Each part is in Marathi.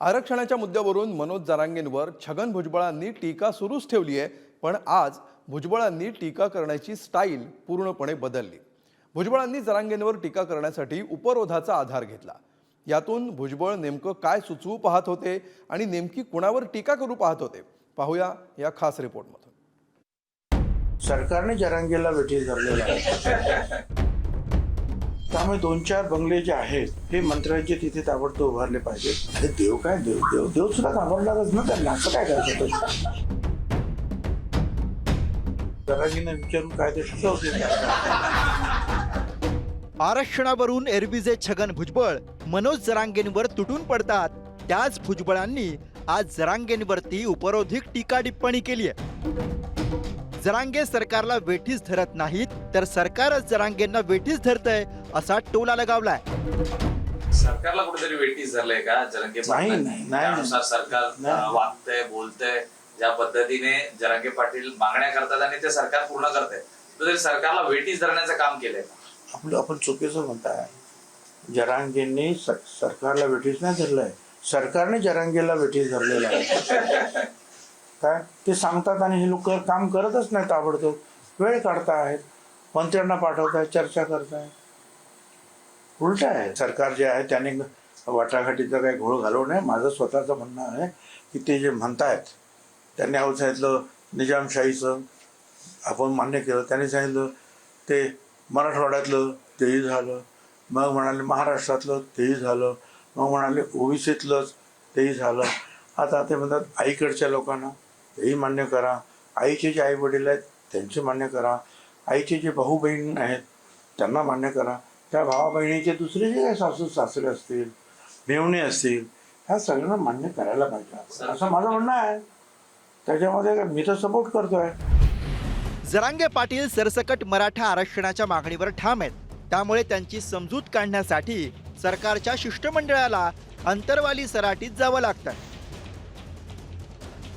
आरक्षणाच्या मुद्द्यावरून मनोज जरांगेंवर छगन भुजबळांनी टीका सुरूच ठेवली आहे पण आज भुजबळांनी टीका करण्याची स्टाईल पूर्णपणे बदलली. भुजबळांनी जरांगेंवर टीका करण्यासाठी उपरोधाचा आधार घेतला. यातून भुजबळ नेमकं काय सुचवू पाहत होते आणि नेमकी कुणावर टीका करू पाहत होते पाहूया या खास रिपोर्टमधून. सरकारने जरांगेला वेठीस धरलेला आहे. त्यामुळे दोन चार बंगले जे आहेत हे मंत्र्यांचे तिथे ताबडतोब उभारले पाहिजे. अरे देव काय देव देव देव सुद्धा घाबरणारच ना त्यांना? असं काय करायचं दराजीने विचारून काय ते सुचवते आरक्षणावरून एरबीजे छगन भुजबळ मनोज जरांगेंवर तुटून पडतात. त्याच भुजबळांनी आज जरांगेंवरती उपरोधिक टीका टिप्पणी केली आहे. जरांगे सरकारला वेठीस धरत नाहीत तर सरकारच जरांगेंना वेठीस धरतय असा टोला लगावलाय. सरकारला कुठेतरी वेटीस झालंय का? जरंगे नाही, पाटील नाही, नाही. त्यानुसार सरकार नाही. वागतंय बोलतंय ज्या पद्धतीने जरांगे पाटील मागण्या करतात आणि ते सरकार पूर्ण करतंय. कुठेतरी सरकारला वेटीस धरण्याचं काम केलंय. आपलं आपण चुकीचं म्हणताय. जरांगेंनी स- सरकारला वेठीस नाही धरलंय. सरकारने जरांगेला वेठीस धरलेलं आहे. काय? ते सांगतात आणि हे लोक काम करतच नाही ताबडतोब. वेळ काढतायत मंत्र्यांना पाठवतायत चर्चा करतायत उलट आहे. सरकार जे आहे त्याने वाटाघाटीचा काही घोळ घालवू नये. माझं स्वतःचं म्हणणं आहे की ते जे म्हणतायत त्यांनी अहो सांगितलं निजामशाहीचं आपण मान्य केलं. त्यांनी सांगितलं ते मराठवाड्यातलं तेही झालं. मग म्हणाले महाराष्ट्रातलं तेही झालं. मग म्हणाले ओबीसीतलंच तेही झालं. आता ते म्हणतात आईकडच्या लोकांना. तेही मान्य करा. आईचे जे आई वडील आहेत त्यांचे मान्य करा. आईचे जे भाऊ बहीण आहेत त्यांना मान्य करा. त्या भावा बहिणीचे दुसरे जे काही सासू सासरे असतील मेवणे असतील ह्या सगळ्यांना मान्य करायला पाहिजे. असं माझं म्हणणं आहे. त्याच्यामध्ये मी तर सपोर्ट करतोय. जरांगे पाटील सरसकट मराठा आरक्षणाच्या मागणीवर ठाम आहेत. त्यामुळे त्यांची समजूत काढण्यासाठी सरकारच्या शिष्टमंडळाला अंतरवाली सराटीत जावं लागतं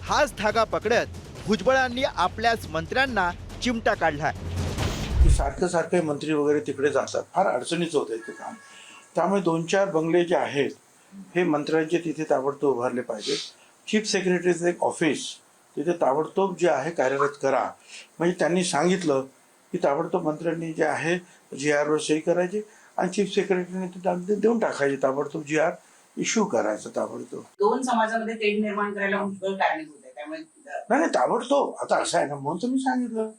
हाच धागा पकडत भुजबळांनी आपल्याच मंत्र्यांना चिमटा काढला की सारखं सारखे मंत्री वगैरे तिकडे जातात. फार अडचणीचं होतं ते काम. त्यामुळे दोन चार बंगले जे आहेत हे मंत्र्यांचे तिथे ताबडतोब उभारले पाहिजेत चीफ सेक्रेटरीचं एक ऑफिस तिथे ताबडतोब जे आहे कार्यरत करा. म्हणजे त्यांनी सांगितलं की ताबडतोब मंत्र्यांनी जे आहे जी आरवर सही करायची आणि चीफ सेक्रेटरीने ते देऊन टाकायचे. ताबडतोब जी आर इश्यू करायचं ताबडतोब. दोन समाजामध्ये तेढ निर्माण करायला भुजबळ कारणीभूत आहे त्यामुळे नाही नाही ताबडतोब. आता असं आहे ना म्हणून मी सांगितलं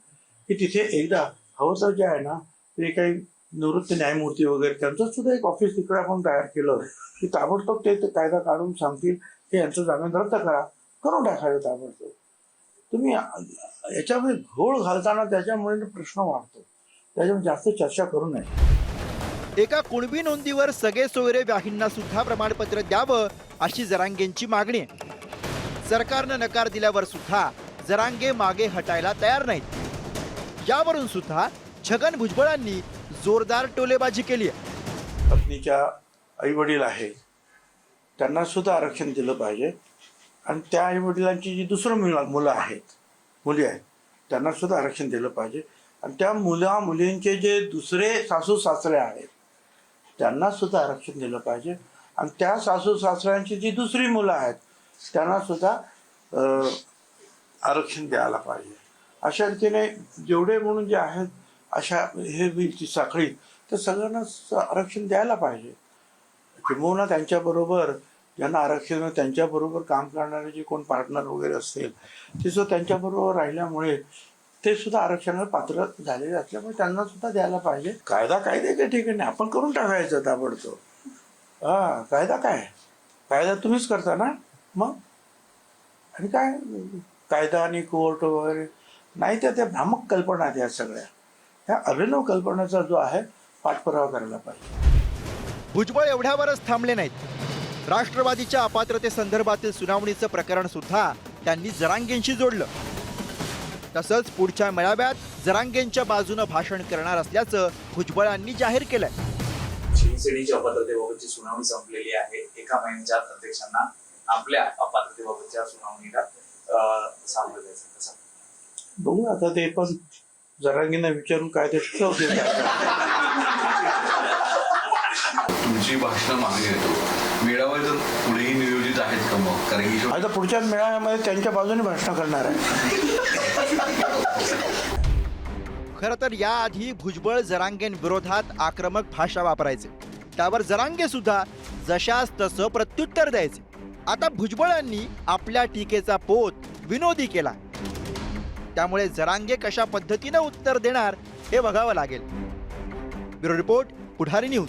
की तिथे एकदा हवं तर जे आहे ना ते काही निवृत्त न्यायमूर्ती वगैरे त्यांचं सुद्धा एक ऑफिस तिकडे आपण तयार केलं. की ताबडतोब ते कायदा काढून सांगतील की यांचं जामीन रद्द करा. करून टाकायचं ताबडतोब. तुम्ही याच्यामध्ये घोळ घालताना त्याच्यामुळे प्रश्न वाढतो. त्याच्यामुळे जास्त चर्चा करू नये. एका कुणबी नोंदीवर सगळे सोयरे व्याहींना सुद्धा प्रमाणपत्र द्यावं अशी जरांगेंची मागणी आहे. सरकारनं नकार दिल्यावर सुद्धा जरांगे मागे हटायला तयार नाहीत. यावरून सुद्धा छगन भुजबळांनी जोरदार टोलेबाजी केली आहे. पत्नीच्या आई वडील आहे. त्यांना सुद्धा आरक्षण दिलं पाहिजे. आणि त्या आई वडिलांची जी दुसरं मुलं मुलं आहेत मुली आहेत त्यांना सुद्धा आरक्षण दिलं पाहिजे. आणि त्या मुला मुलींचे जे दुसरे सासू सासरे आहेत त्यांना सुद्धा आरक्षण दिलं पाहिजे. आणि त्या सासू सासऱ्यांची जी दुसरी मुलं आहेत त्यांना सुद्धा आरक्षण द्यायला पाहिजे. अशा रीतीने जेवढे म्हणून जे आहेत अशा हे ती साखळी तर सगळ्यांना आरक्षण द्यायला पाहिजे. किंबहुना त्यांच्याबरोबर ज्यांना आरक्षण त्यांच्याबरोबर काम करणारे जे कोण पार्टनर वगैरे असतील ते सुद्धा त्यांच्याबरोबर राहिल्यामुळे ते सुद्धा आरक्षणाला पात्र झालेले असल्यामुळे त्यांना सुद्धा द्यायला पाहिजे. कायदा कायद्याच्या ठिकाणी आपण करून टाकायचं ताबडतो हा कायदा काय? कायदा तुम्हीच करता ना? मग? आणि काय? कायदा आणि कोर्ट वगैरे? नाही त्या त्या भ्रामक कल्पना आहेत या सगळ्या. ह्या अभिनव कल्पनेचा जो आहे पाठपुरावा करायला पाहिजे. भुजबळ एवढ्यावरच थांबले नाहीत. राष्ट्रवादीच्या अपात्रतेसंदर्भातील सुनावणीचं प्रकरण सुद्धा त्यांनी जरांगेंशी जोडलं. तसंच पुढच्या मेळाव्यात जरांगेंच्या बाजूनं भाषण करणार असल्याचं भुजबळांनी जाहीर केलंय. शिवसेनेची अपात्रतेबाबतची सुनावणी संपलेली आहे. एका महिन्याच्या आत अध्यक्षांना आपल्या अपात्रतेबाबतच्या सुनावणीला सामोरं जायचं कसं? बघू आता ते पण जरांगींना विचारून काय. ते तुमची भाषणं मागे येतो मेळावे तर पुढेही कारण की आता पुढच्या मेळाव्यामध्ये त्यांच्या बाजूने भाषण करणार आहे. खरं तर याआधी भुजबळ जरांगें विरोधात आक्रमक भाषा वापरायचे. त्यावर जरांगे सुद्धा जशास तसं प्रत्युत्तर द्यायचे. आता भुजबळांनी आपल्या टीकेचा पोत विनोदी केला. त्यामुळे जरांगे कशा पद्धतीनं उत्तर देणार हे बघावं लागेल. Bureau report Pudhari news.